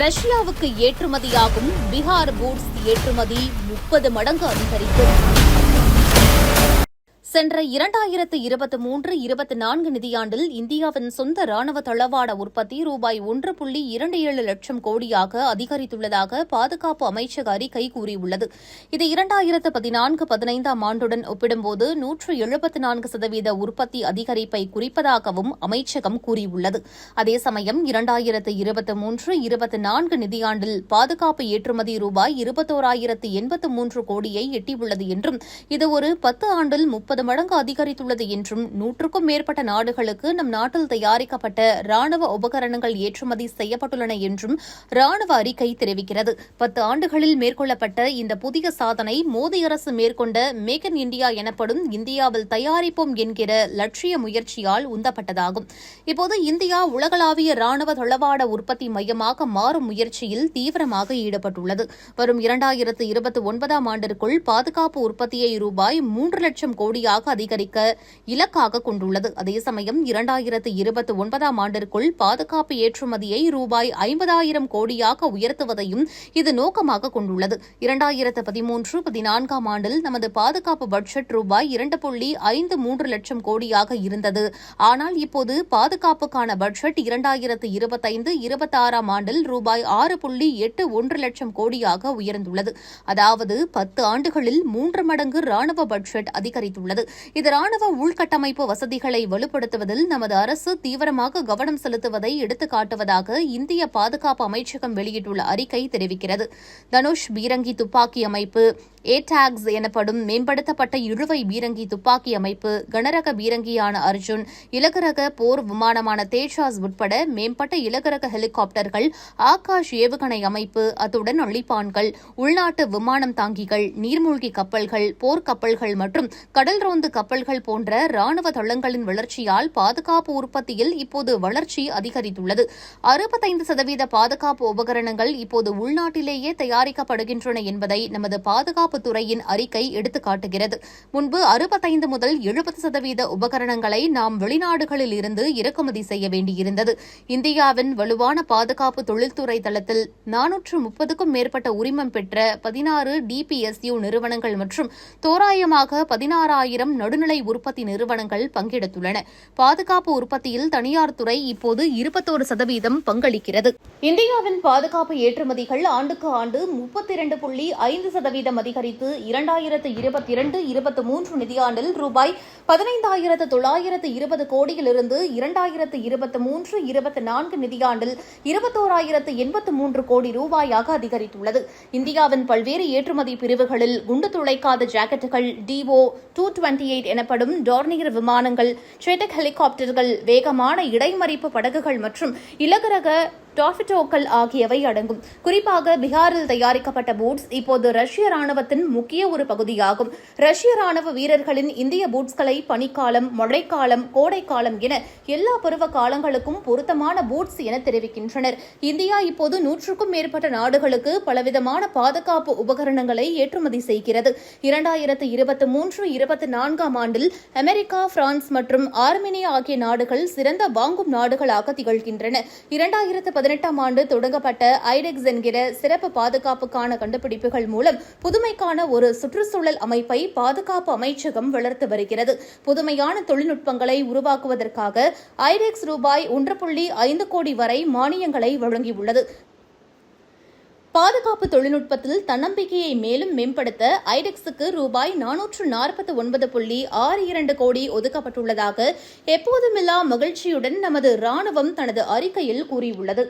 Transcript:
ரஷ்யாவுக்கு ஏற்றுமதியாகும் பீகார் பூட்ஸ் ஏற்றுமதி முப்பது மடங்கு அதிகரிக்கும். சென்ற இரண்டாயிரத்து இருபத்தி மூன்று இருபத்தி நான்கு நிதியாண்டில் இந்தியாவின் சொந்த ராணுவ தளவாட உற்பத்தி ரூபாய் ஒன்று புள்ளி இரண்டு ஏழு லட்சம் கோடியாக அதிகரித்துள்ளதாக பாதுகாப்பு அமைச்சக அறிக்கை கூறியுள்ளது. இது இரண்டாயிரத்து பதினான்கு பதினைந்தாம் ஆண்டுடன் ஒப்பிடும்போது நூற்று எழுபத்தி நான்கு சதவீத உற்பத்தி அதிகரிப்பை குறிப்பதாகவும் அமைச்சகம் கூறியுள்ளது. அதே சமயம் இரண்டாயிரத்து இருபத்தி மூன்று இருபத்தி நான்கு நிதியாண்டில் பாதுகாப்பு ஏற்றுமதி ரூபாய் இருபத்தோராயிரத்து எண்பத்து மூன்று கோடியை எட்டியுள்ளது என்றும் இது ஒரு பத்து ஆண்டில் முப்பது மடங்கு அதிகரித்துள்ளது என்றும் நூற்றுக்கும் மேற்பட்ட நாடுகளுக்கு நம் நாட்டில் தயாரிக்கப்பட்ட ராணுவ உபகரணங்கள் ஏற்றுமதி செய்யப்பட்டுள்ளன என்றும் ராணுவ அறிக்கை தெரிவிக்கிறது. பத்து ஆண்டுகளில் மேற்கொள்ளப்பட்ட இந்த புதிய சாதனை மோடி அரசு மேற்கொண்ட மேக் இன் இந்தியா எனப்படும் இந்தியாவில் தயாரிப்போம் என்கிற லட்சிய முயற்சியால் உந்தப்பட்டதாகும். இப்போது இந்தியா உலகளாவிய ராணுவ தளவாட உற்பத்தி மையமாக மாறும் முயற்சியில் தீவிரமாக ஈடுபட்டுள்ளது. வரும் இரண்டாயிரத்து இருபத்தி ஒன்பதாம் ஆண்டிற்குள் பாதுகாப்பு உற்பத்தியை ரூபாய் மூன்று லட்சம் கோடியாக அதிகரிக்க இலக்காக கொண்டுள்ளது. அதே சமயம் இரண்டாயிரத்து இருபத்தி ஒன்பதாம் ஆண்டிற்குள் பாதுகாப்பு ஏற்றுமதியை ரூபாய் ஐம்பதாயிரம் கோடியாக உயர்த்துவதையும் இது நோக்கமாக கொண்டுள்ளது. இரண்டாயிரத்து பதிமூன்று பதினான்காம் ஆண்டில் நமது பாதுகாப்பு பட்ஜெட் ரூபாய் இரண்டு புள்ளி ஐந்து மூன்று லட்சம் கோடியாக இருந்தது. ஆனால் இப்போது பாதுகாப்புக்கான பட்ஜெட் இரண்டாயிரத்து இருபத்தைந்து இருபத்தாறாம் ஆண்டில் ரூபாய் ஆறு புள்ளி எட்டு ஒன்று லட்சம் கோடியாக உயர்ந்துள்ளது. அதாவது பத்து ஆண்டுகளில் மூன்று மடங்கு ராணுவ பட்ஜெட் அதிகரித்துள்ளது. இது ராணுவ உள்கட்டமைப்பு வசதிகளை வலுப்படுத்துவதில் நமது அரசு தீவிரமாக கவனம் செலுத்துவதை எடுத்துக்காட்டுவதாக இந்திய பாதுகாப்பு அமைச்சகம் வெளியிட்டுள்ள அறிக்கை தெரிவிக்கிறது. தனுஷ் பீரங்கி துப்பாக்கி அமைப்பு ஏடாக்ஸ் எனப்படும் மேம்படுத்தப்பட்ட இழுவை பீரங்கி துப்பாக்கி அமைப்பு கனரக பீரங்கியான அர்ஜுன் இலகுரக போர் விமானமான தேஜாஸ் உட்பட மேம்பட்ட இலகுரக ஹெலிகாப்டர்கள் ஆகாஷ் ஏவுகணை அமைப்பு அத்துடன் அழிப்பான்கள் உள்நாட்டு விமானம் தாங்கிகள் நீர்மூழ்கி கப்பல்கள் போர்க்கப்பல்கள் மற்றும் கடல் ரோந்து கப்பல்கள் போன்ற ராணுவ தளங்களின் வளர்ச்சியால் பாதுகாப்பு உற்பத்தியில் இப்போது வளர்ச்சி அதிகரித்துள்ளது. அறுபத்தைந்து சதவீத பாதுகாப்பு உபகரணங்கள் இப்போது உள்நாட்டிலேயே தயாரிக்கப்படுகின்றன என்பதை நமது பாதுகாப்பு துறையின் அறிக்கை எடுத்துக்காட்டுகிறது. முன்பு அறுபத்தைந்து முதல் எழுபது சதவீத உபகரணங்களை நாம் வெளிநாடுகளில் இருந்து இறக்குமதி செய்ய வேண்டியிருந்தது. இந்தியாவின் வலுவான பாதுகாப்பு தொழில்துறை தளத்தில் நானூற்று முப்பதுக்கும் மேற்பட்ட உரிமம் பெற்ற பதினாறு டிபிஎஸ்யூ நிறுவனங்கள் மற்றும் தோராயமாக பதினாறாயிரம் ஆயிரம் நடுநிலை உற்பத்தி நிறுவனங்கள் பங்கெடுத்துள்ளன. பாதுகாப்பு உற்பத்தியில் தனியார் துறை இப்போது இருபத்தோரு சதவீதம் பங்களிக்கிறது. இந்தியாவின் பாதுகாப்பு ஏற்றுமதிகள் ஆண்டுக்கு ஆண்டு முப்பத்தி இரண்டு புள்ளி ஐந்து சதவீதம் அதிகரித்து இரண்டாயிரத்து இருபத்தி இரண்டு இருபத்தி மூன்று நிதியாண்டில் ரூபாய் பதினைந்தாயிரத்து தொள்ளாயிரத்து இருபது கோடியிலிருந்து இரண்டாயிரத்து இருபத்தி மூன்று இருபத்தி நான்கு நிதியாண்டில் இருபத்தோராயிரத்து எண்பத்து மூன்று கோடி ரூபாயாக அதிகரித்துள்ளது. இந்தியாவின் பல்வேறு ஏற்றுமதி பிரிவுகளில் குண்டு துளைக்காத ஜாக்கெட்டுகள் டிஓ டூ டுவெண்டி எயிட் எனப்படும் டோர்னியர் விமானங்கள் செட்டக் ஹெலிகாப்டர்கள் வேகமான இடைமறிப்பு படகுகள் மற்றும் இலகுரக டாஃபிட்டோக்கள் ஆகியவை அடங்கும். குறிப்பாக பீகாரில் தயாரிக்கப்பட்ட பூட்ஸ் இப்போது ரஷ்ய ராணுவத்தின் முக்கிய ஒரு பகுதியாகும். ரஷ்ய ராணுவ வீரர்களின் இந்திய பூட்ஸ்களை பனிக்காலம் மழைக்காலம் கோடைக்காலம் என எல்லா பருவ காலங்களுக்கும் பொருத்தமான பூட்ஸ் என தெரிவிக்கின்றனர். இந்தியா இப்போது நூற்றுக்கும் மேற்பட்ட நாடுகளுக்கு பலவிதமான பாதுகாப்பு உபகரணங்களை ஏற்றுமதி செய்கிறது. இரண்டாயிரத்து இருபத்தி மூன்று இருபத்தி நான்காம் ஆண்டில் அமெரிக்கா பிரான்ஸ் மற்றும் ஆர்மேனியா ஆகிய நாடுகள் சிறந்த வாங்கும் நாடுகளாக திகழ்கின்றன. இரண்டாயிரத்து பதினெட்டாம் ஆண்டு தொடங்கப்பட்ட ஐடெக்ஸ் என்கிற சிறப்பு பாதுகாப்புக்கான கண்டுபிடிப்புகள் மூலம் புதுமைக்கான ஒரு சுற்றுச்சூழல் அமைப்பை பாதுகாப்பு அமைச்சகம் வளர்த்து வருகிறது. புதுமையான தொழில்நுட்பங்களை உருவாக்குவதற்காக ஐடெக்ஸ் ரூபாய் ஒன்று புள்ளி ஐந்து கோடி வரை மானியங்களை வழங்கியுள்ளது. பாதுகாப்பு தொழில்நுட்பத்தில் தன்னம்பிக்கையை மேலும் மேம்படுத்த ஐடெக்ஸுக்கு ரூபாய் நானூற்று நாற்பத்தி ஒன்பது புள்ளி ஆறு இரண்டு கோடி ஒதுக்கப்பட்டுள்ளதாக எப்போதுமில்லா மகிழ்ச்சியுடன் நமது ராணுவம் தனது அறிக்கையில் கூறியுள்ளது.